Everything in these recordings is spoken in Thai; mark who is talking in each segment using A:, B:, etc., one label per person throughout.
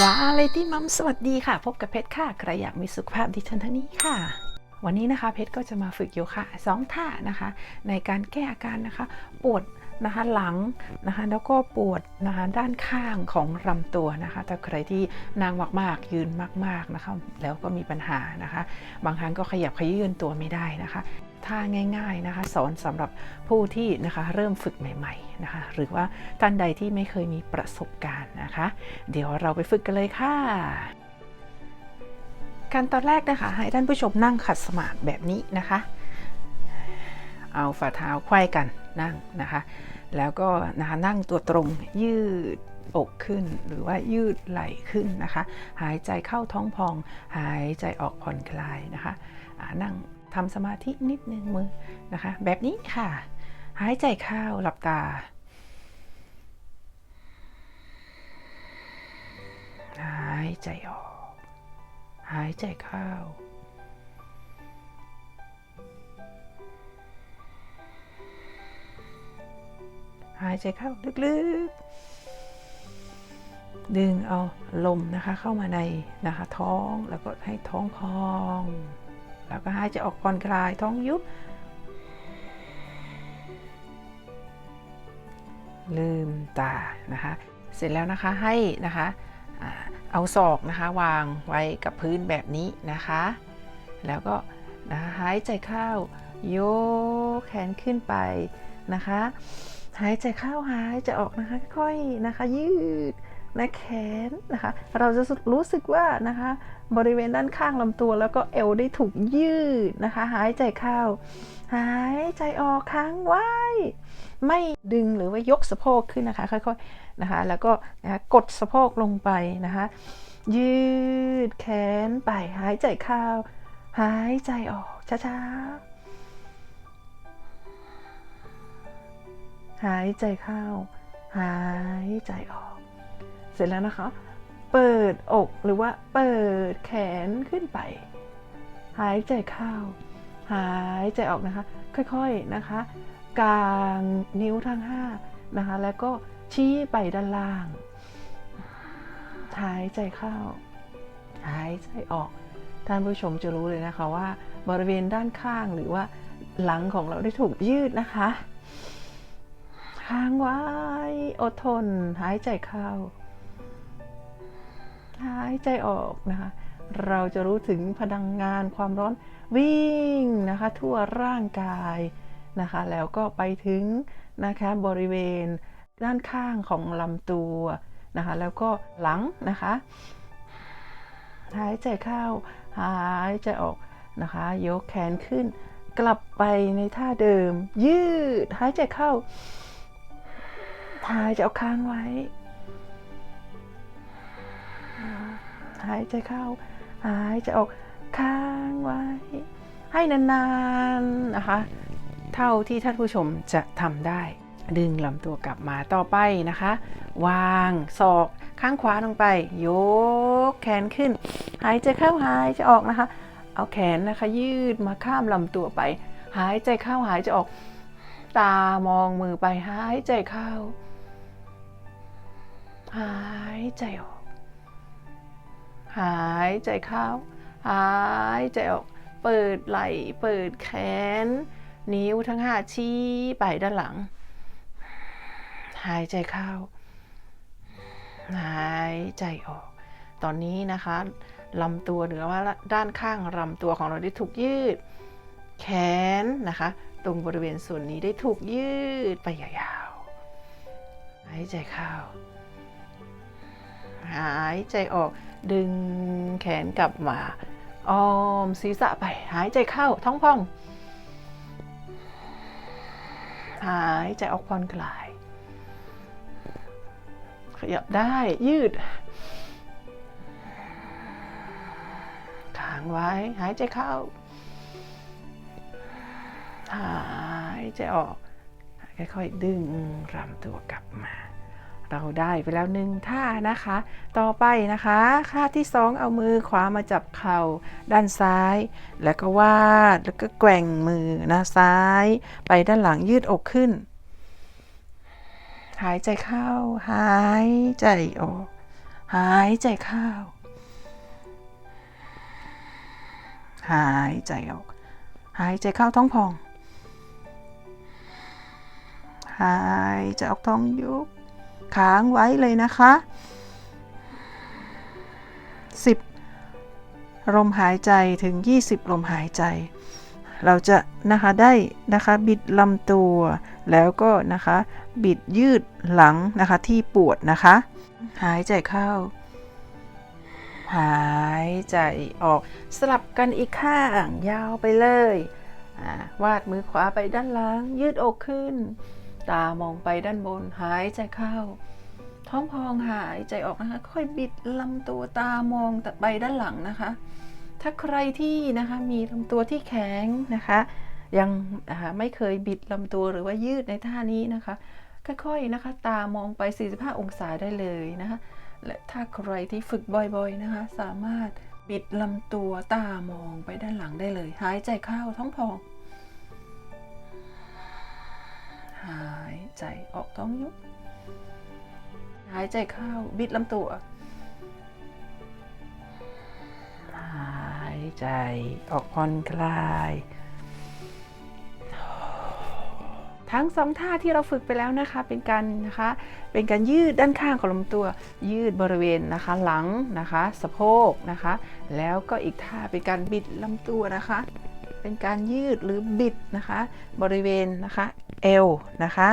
A: วาเลตี้มัมสวัสดีค่ะ พบกับเพชรค่ะ ใครอยากมีสุขภาพดีทันทางนี้ค่ะ วันนี้นะคะเพชรก็จะมาฝึกโยคะสองท่านะคะ ในการแก้อาการนะคะ ปวดนะคะหลังนะคะแล้วก็ปวดนะคะด้านข้างของลำตัวนะคะถ้าใครที่นั่งมากๆยืนมากๆนะคะแล้วก็มีปัญหานะคะ บางครั้งก็ขยับขยื่นตัวไม่ได้นะคะ ท่าง่ายๆนะคะ สอนสำหรับผู้ที่นะคะเริ่มฝึกใหม่ๆนะคะ หรือว่าท่านใดที่ไม่เคยมีประสบการณ์นะคะ เดี๋ยวเราไปฝึกกันเลยค่ะการตอนแรกนะคะให้ท่านผู้ชมนั่งขัดสมาธิแบบนี้นะคะ เอาฝ่าเท้าไขว้กันนั่งนะคะ แล้วก็นะคะนั่งตัวตรงยืดอกขึ้นหรือว่ายืดไหล่ขึ้นนะคะ หายใจเข้าท้องพอง หายใจออกผ่อนคลายนะคะนั่ง ทำสมาธินิดนึงมือนะคะ แบบนี้ค่ะ หายใจเข้าหลับตาหายใจออก หายใจเข้า หายใจเข้าลึกๆ ดึงเอาลมนะคะเข้ามาในนะคะท้องแล้วก็ให้ท้องพอง แล้วก็หายใจออกผ่อนคลายท้องยุบลืมตานะคะ เสร็จแล้วนะคะให้นะคะเอาศอกนะคะวางไว้กับพื้นแบบนี้นะคะ แล้วก็นะะหายใจเข้าโยกแขนขึ้นไปนะคะ หายใจเข้าหายใจออกนะคะค่อยนะคะยืด นะแขนนะคะ เราจะรู้สึกว่านะคะ บริเวณด้านข้างลำตัวแล้วก็เอวได้ถูกยืดนะคะ หายใจเข้า หายใจออกค้างไว้ ไม่ดึงหรือว่ายกสะโพกขึ้นนะคะค่อยๆนะคะ แล้วก็นะคะกดสะโพกลงไปนะคะ ยืดแขนไปหายใจเข้า หายใจออกช้าๆหายใจเข้า หายใจออก เสร็จแล้วนะคะ เปิดอกหรือว่าเปิดแขนขึ้นไป หายใจเข้า หายใจออกนะคะ ค่อยๆนะคะ กางนิ้วทั้งห้านะคะ แล้วก็ชี้ไปด้านล่าง หายใจเข้า หายใจออก ท่านผู้ชมจะรู้เลยนะคะว่า บริเวณด้านข้างหรือว่าหลังของเราได้ถูกยืดนะคะค้างไว้ อดทน หายใจเข้า หายใจออกนะคะ เราจะรู้ถึงพลังงานความร้อนวิ่งนะคะ ทั่วร่างกายนะคะ แล้วก็ไปถึงนะคะบริเวณด้านข้างของลำตัวนะคะ แล้วก็หลังนะคะ หายใจเข้าหายใจออกนะคะ ยกแขนขึ้น กลับไปในท่าเดิม ยืดหายใจเข้าหายใจออกค้างไว้ หายใจเข้า หายใจออกค้างไว้ ให้นานๆนะคะ เท่าที่ท่านผู้ชมจะทำได้ ดึงลำตัวกลับมาต่อไปนะคะ วางศอกข้างขวาลงไป ยกแขนขึ้น หายใจเข้าหายใจออกนะคะ เอาแขนนะคะยืดมาข้ามลำตัวไป หายใจเข้าหายใจออก ตามองมือไปหายใจเข้า หายใจออก หายใจเข้า หายใจออก เปิดไหล่ เปิดแขน นิ้วทั้งห้าชี้ไปด้านหลัง หายใจเข้า หายใจออก ตอนนี้นะคะลำตัวหรือว่าด้านข้างลำตัวของเราได้ถูกยืด แขนนะคะ ตรงบริเวณส่วนนี้ได้ถูกยืดไปยาวๆหายใจเข้า หายใจออก ดึงแขนกลับมาอ้อมศีรษะไป หายใจเข้าท้องพอง หายใจออกผ่อนคลาย ขยับได้ยืดค้างไว้ หายใจเข้า หายใจออกค่อยๆดึงลำตัวกลับมา เราได้ไปแล้วหนึ่งท่านะคะ ต่อไปนะคะท่าที่สองเอามือขวามาจับเข่าด้านซ้าย แล้วก็วาดแล้วก็แกว่งมือนะซ้าย ไปด้านหลังยืดอกขึ้น หายใจเข้า หายใจออก หายใจเข้า หายใจออก หายใจเข้าท้องพอง หายใจออกท้องยุบ ค้างไว้เลยนะคะ 10 ลมหายใจถึง 20 ลมหายใจ เราจะนะคะได้นะคะบิดลำตัว แล้วก็นะคะบิดยืดหลังนะคะที่ปวดนะคะ หายใจเข้า หายใจออกสลับกันอีกข้างยาวไปเลยวาดมือขวาไปด้านหลังยืดอกขึ้น ตามองไปด้านบนหายใจเข้า ท้องพองหายใจออกนะคะ ค่อยบิดลำตัวตามองไปด้านหลังนะคะ ถ้าใครที่นะคะมีลำตัวที่แข็งนะคะ ยังอ่าไม่เคยบิดลำตัวหรือว่ายืดในท่านี้นะคะ ค่อยๆนะคะ ตามองไป 45 องศาได้เลยนะคะและถ้าใครที่ฝึกบ่อยๆนะคะ สามารถบิดลำตัวตามองไปด้านหลังได้เลย หายใจเข้าท้องพอง หายใจออกท้องยุบหายใจเข้าบิดลำตัว หายใจออกผ่อนคลาย ทั้งสองท่าที่เราฝึกไปแล้วนะคะ เป็นการนะคะ เป็นการยืดด้านข้างของลำตัว ยืดบริเวณนะคะ หลังนะคะ สะโพกนะคะ แล้วก็อีกท่าเป็นการบิดลำตัวนะคะ เป็นการยืดหรือบิดนะคะ บริเวณนะคะ เอวนะคะ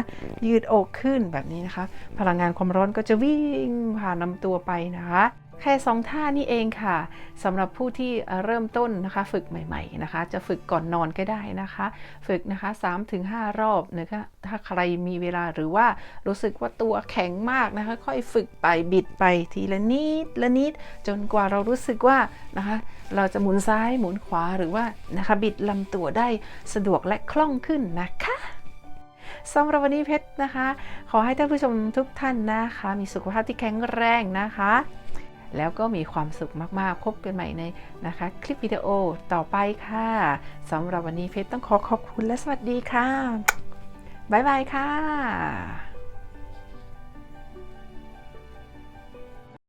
A: ยืดอกขึ้นแบบนี้นะคะ พลังงานความร้อนก็จะวิ่งผ่านลำตัวไปนะคะแค่สองท่านี่เองค่ะสำหรับผู้ที่เริ่มต้นนะคะฝึกใหม่ ๆนะคะ จะฝึกก่อนนอนก็ได้นะคะ ฝึกนะคะ3-5 รอบนะคะถ้าใครมีเวลาหรือว่ารู้สึกว่าตัวแข็งมากนะคะ ค่อยฝึกไปบิดไปทีละนิดละนิด จนกว่าเรารู้สึกว่านะคะ เราจะหมุนซ้ายหมุนขวาหรือว่านะคะบิดลำตัวได้สะดวกและคล่องขึ้นนะคะ สำหรับวันนี้เพชรนะคะ ขอให้ท่านผู้ชมทุกท่านนะคะ มีสุขภาพที่แข็งแรงนะคะ แล้วก็มีความสุขมากๆ พบกันใหม่ในนะคะ คลิปวิดีโอต่อไปค่ะสำหรับวันนี้เพชรต้องขอขอบคุณและสวัสดีค่ะบ๊ายบายค่ะ